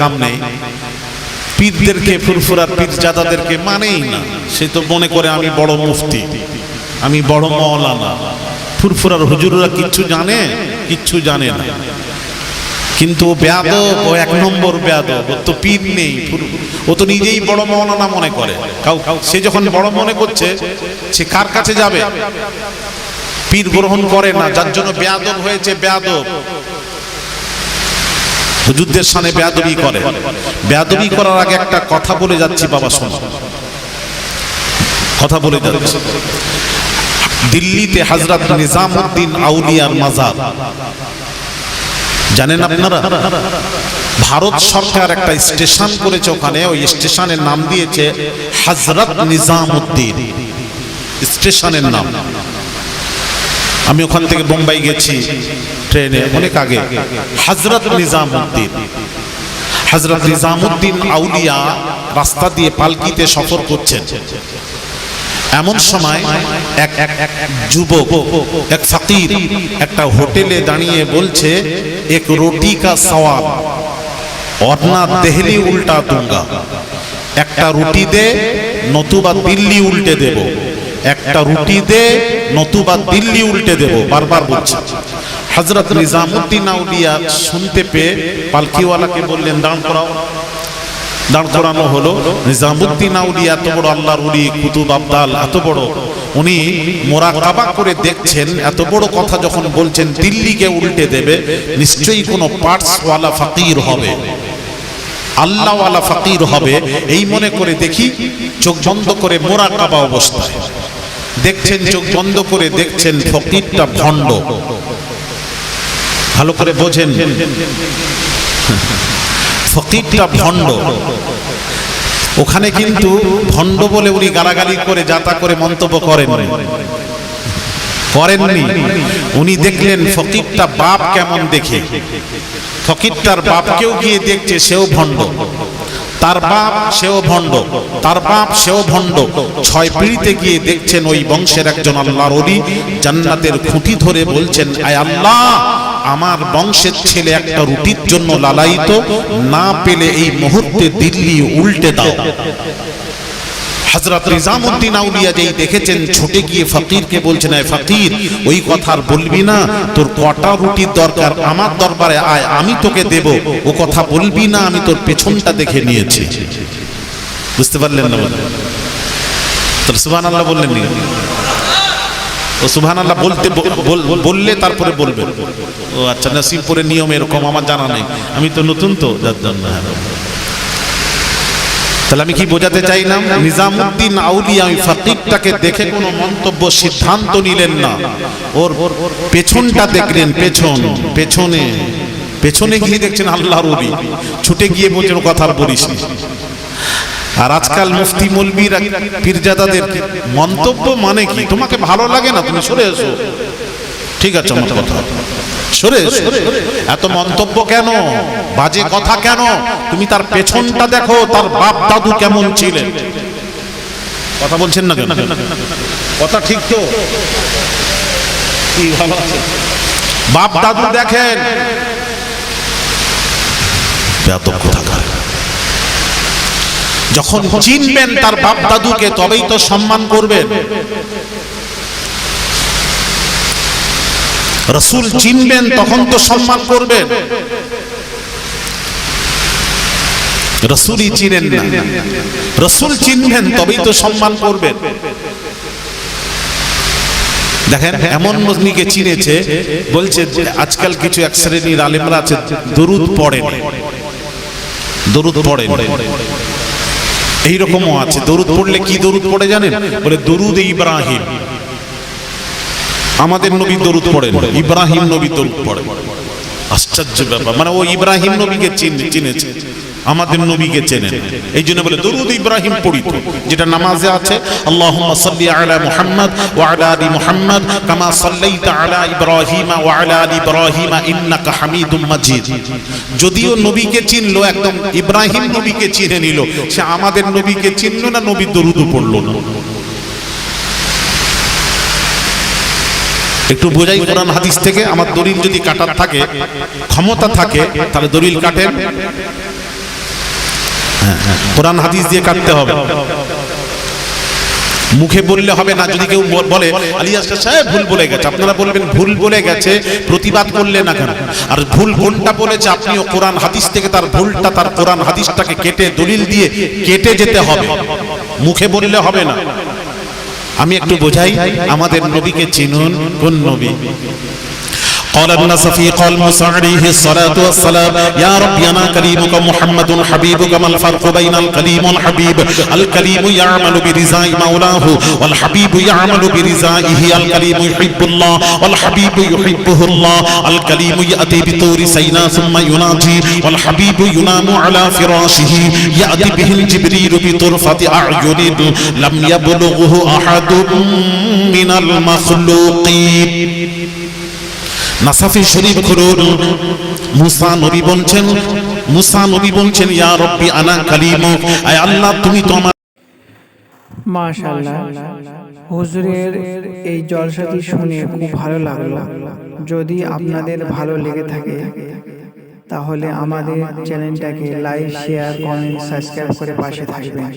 কাম নেই। পীরদেরকে, ফুরফুরার পীর জাদাদেরকে মানেই না। সে তো মনে করে আমি বড় মুফতি, আমি বড় মৌলানা। ফুরফুরার হুজুররা কিচ্ছু জানে কিচ্ছু জানে না। কিন্তু ও বেয়াদব, ও এক নম্বর বেয়াদব ওর তো পীর নেই। ও তো নিজেই বড় মৌলানা মনে করে। কাউ, সে যখন বড় মনে করছে, সে কার কাছে যাবে? পীর গ্রহণ করে না, যার জন্য বেয়াদব হয়েছে, বেয়াদব। হুজুরদের সামনে বেয়াদবি করে। বেয়াদবি করার আগে একটা কথা বলে যাচ্ছি, বাবা, শোনো। কথা বলে যাচ্ছি। দিল্লিতে হজরত নিজামুদ্দিন আউলিয়ার মাজার। জানেন আপনারা? ভারত সরকার একটা স্টেশন করেছে ওখানে, ওই স্টেশনের নাম দিয়েছে হজরত নিজামুদ্দিন। স্টেশনের নাম। আমি ওখান থেকে বোম্বাই গেছি, ট্রেনে, অনেক আগে। হজরত নিজামুদ্দিন হজরত নিজামুদ্দিন আউলিয়া রাস্তা দিয়ে পালকিতে সফর করছেন। এমন সময় এক এক এক যুবক, এক একটা হোটেলে দাঁড়িয়ে বলছে, এক রুটি কা সওয়াব দেহলি উল্টা দুঙ্গা। একটা রুটি দে, নতুবা দিল্লি উল্টে দেব। একটা রুটি দে, নতুবা দিল্লি উল্টে দেব, বারবার বলছে। হজরত নিজামুদ্দিন আউলিয়া শুনতে পেয়ে পালকিওয়ালাকে বললেন, দাঁড় করাও। দাঁড় করানো হলো। নিজামুদ্দিন আউলিয়া, এত বড় আল্লাহর উলি কুতুব আবদাল, এত বড়। উনি মোরাকাবা করে দেখছেন, এত বড় কথা যখন বলছেন, দিল্লিকে উল্টে দেবে, নিশ্চয়ই কোনো পার্টসওয়ালা ফকির হবে। আল্লাহওয়ালা ফকির হবে। এই মনে করে দেখি, চোখ বন্ধ করে মোরাকাবা অবস্থায়। দেখছেন চোখ বন্ধ করে, দেখছেন ফকিরটা ভণ্ড। ভালো করে বোঝেন। ফকিরটা ভণ্ড। ওখানে কিন্তু ভণ্ড বলে উনি গালাগালি করে, যাতা করে মন্তব্য করেন। করেননি। উনি দেখলেন ফকিরটা বাপ কেমন দেখে। ফকিরটার বাপকেও গিয়ে দেখছে, সেও ভণ্ড। তার বাপ সেও ভণ্ড, তার বাপ সেও ভণ্ড। ছয় পিড়িতে গিয়ে দেখছেন ওই বংশের একজন আল্লাহর অলি জান্নাতের খুঁটি ধরে বলছেন, আয় আল্লাহ, আমার বংশের ছেলে একটা রুটির জন্য লালায়িত, না পেলে এই মুহূর্তে দিল্লি উল্টে দাও। হজরত নিজামুদ্দিন আউলিয়া যেই দেখেছেন, ছুটে গিয়ে ফকিরকে বলছেন ফকির, ওই কথা আর বলবি না। তোর কটা রুটির দরকার? আমার দরবারে আয়, আমি তোকে দেব। ও কথা বলবি না, আমি তোর পেছনটা দেখে নিয়েছি। বুঝতে পারলেন না তাহলে সুবহান আল্লাহ বললেন ও সুবহান আল্লাহ বলতে বললে তারপরে বলবেন ও আচ্ছা নসিবপুরের নিয়ম এরকম, আমার জানা নেই। আমি তো নতুন তো, যার জন্য। তাহলে আমি কি বোঝাতে চাইলাম নিজামুদ্দিন আউলিয়া ওই ফকিরটাকে দেখে কোনো মন্তব্য, সিদ্ধান্ত নিলেন না। ওর পেছনটা দেখলেন, পেছন, পেছনে। পেছনে গিয়ে দেখছেন আল্লাহ রবি ছুটে গিয়ে বলছেন কথা বলিস আর আজকাল মুফতি মলবিরা পীরজাদাদের মন্তব্য মানে কি? তোমাকে ভালো লাগে না? তুমি সরে এসো। ঠিক আছে, আমার কথা। সরে এসো। এত মন্তব্য কেন? বাজে কথা কেন? তুমি তার পেছনটা দেখো তার বাপ দাদু কেমন ছিলেন? কথা বলছেন না কেন? কথা ঠিক তো? বাপ দাদু দেখেন। যখন চিনবেন তার বাপ দাদুকে তবেই তো সম্মান করবেন। রসুল চিনবেন, তখন তো সম্মান করবেন। রসুলই চিনেন না। রসুল চিনবেন, তবেই তো সম্মান করবেন। দেখেন, এমন মজনিকে চিনেছে, বলছে, আজকাল কিছু এক শ্রেণির আলেমরা আছে, দরুদ পড়েন। দরুদ পড়েন। এইরকমও আছে, দরুদ পড়লে কি দরুদ পড়ে জানেন? বলে, দরুদ ইব্রাহিম। আমাদের নবী দরুদ পড়েন ইব্রাহিম নবী দরুদ পড়েন। আশ্চর্য ব্যাপার। মানে ও ইব্রাহিম নবীকে চিন- চিনেছে। আমাদের নবীকে চেনেন। এই জন্য বলে দরুদ ইব্রাহিম পড়িত যেটা নামাজে আছে আল্লাহুম্মা সাল্লি আলা মুহাম্মদ ওয়া আলা আলি মুহাম্মদ কামা সাল্লাইতা আলা ইব্রাহিম ওয়া আলা আলি ইব্রাহিম ইন্নাকা হামিদুম মাজিদ। যদিও নবীকে চিনলো একদম ইব্রাহিম নবীকে চিনে নিল সে আমাদের নবীকে চিনলো না নবী দরুদ পড়ল না। একটু বোঝাই কোরআন হাদিস থেকে আমার দলিল যদি কাটার থাকে ক্ষমতা থাকে তাহলে দলিল কাটেন। হ্যাঁ, হ্যাঁ, কোরআন হাদিস দিয়ে কাটতে হবে। মুখে বললে হবে না যদি কেউ বল- ভুল বলে গেছে। আপনারা বলবেন ভুল বলে গেছে প্রতিবাদ করলে না কেন? আর ভুল কোনটা বলেছে আপনিও কোরআন হাদিস থেকে তার ভুলটা তার কোরআন হাদিসটাকে কেটে দলিল দিয়ে কেটে যেতে হবে। মুখে বললে হবে না। আমি একটু বোঝাই আমাদের নবীকে চিনুন কোন নবী? قال النصفي قال موسى عليه الصلاة والسلام يا رب أنا كريمك محمد حبيبك ما الفرق بين الكريم والحبيب؟ الكريم يعمل برزاء مولاه والحبيب يعمل برزائه الكريم يحب الله والحبيب يحبه الله. الكريم يأتي بطور سيناء ثم يناجي والحبيب ينام على فراشه. يأتي به الجبريل بطرفة أعين لم يبلغه أحد من المخلوقين. নাসাফি শরীফ খুলুন। মুসা নবী বলছেন, মুসা নবী বলছেন, ইয়া রব্বি আনা কালিম। আয় আল্লাহ, তুমি তো আমার মাশাল্লাহ হুজুরের এই জলসাটি শুনে খুব ভালো লাগল। যদি আপনাদের ভালো লেগে থাকে, তাহলে আমাদের চ্যানেলটাকে লাইক, শেয়ার, কমেন্ট, সাবস্ক্রাইব করে পাশে থাকবেন।